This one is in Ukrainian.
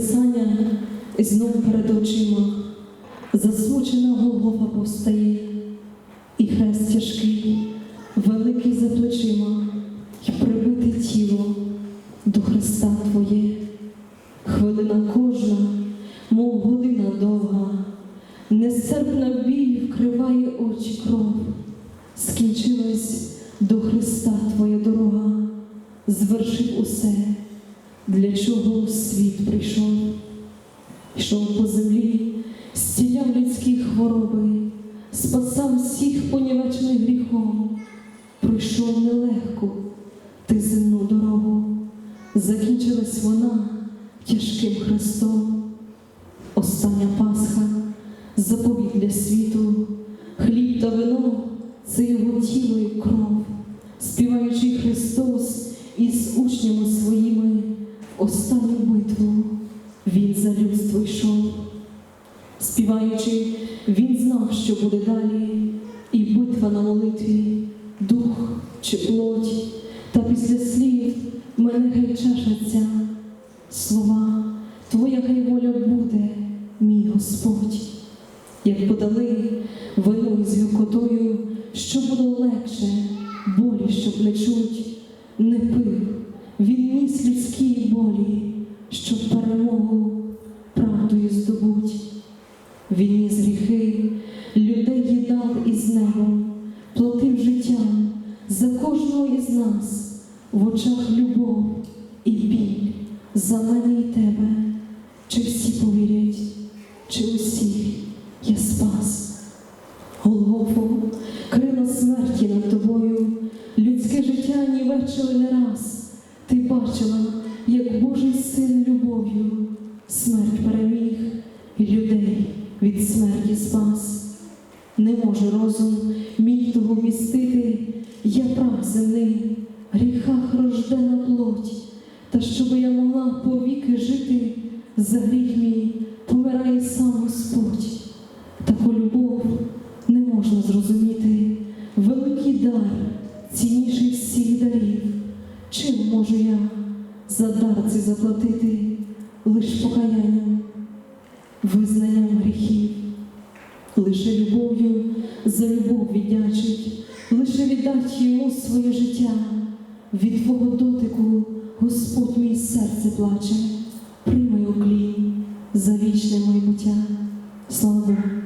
Писання і знов перед очима засмучена Голгофа повстає, і хрест тяжкий, великий за плечима, й прибите тіло до Христа Твоє. Хвилина кожна, мов година довга, нестерпна біль вкриває очі кров. Скінчилась до Христа Твоя дорога, звершив усе, для чого світ прийшов, йшов по землі, зціляв людські хвороби, спасав всіх понівечених гріхом, пройшов нелегку ти земну дорогу, закінчилась вона тяжким хрестом. Остання Пасха, заповідь для світу, хліб та вино це його тіло і кров, співаючи Христос із учнями своїми Співаючи, він знав, що буде далі, і битва на молитві, дух чи плоть, та після слів мене гай чаша слова, Твоя хай воля буде, мій Господь, як подали вино із гіркотою, що було легше, болі, щоб не чуть, не пив, він ніс людській болі, щоб перемогу за кожного із нас, в очах любов і біль за мене і тебе. Чи всі повірять, чи усіх я спас? Голгофо, крила смерті над тобою, людське життя ні нівечили не раз. Ти бачила, як Божий син любов'ю смерть переміг і людей від смерті спас. Не може розум мій того вмістити, я прах земний, гріхах рождена плоть, та щоби я могла повіки жити, за гріх мій помирає сам Господь. Таку любов не можна зрозуміти, великий дар, цінніший всіх дарів. Чим можу я за дар цей заплатити лиш покаянням, визнанням гріхів, лише любов'ю за любов віддячить, віддать йому своє життя. Від твого дотику Господь мій серце плаче, приймай уклін за вічне майбуття. Слава Богу.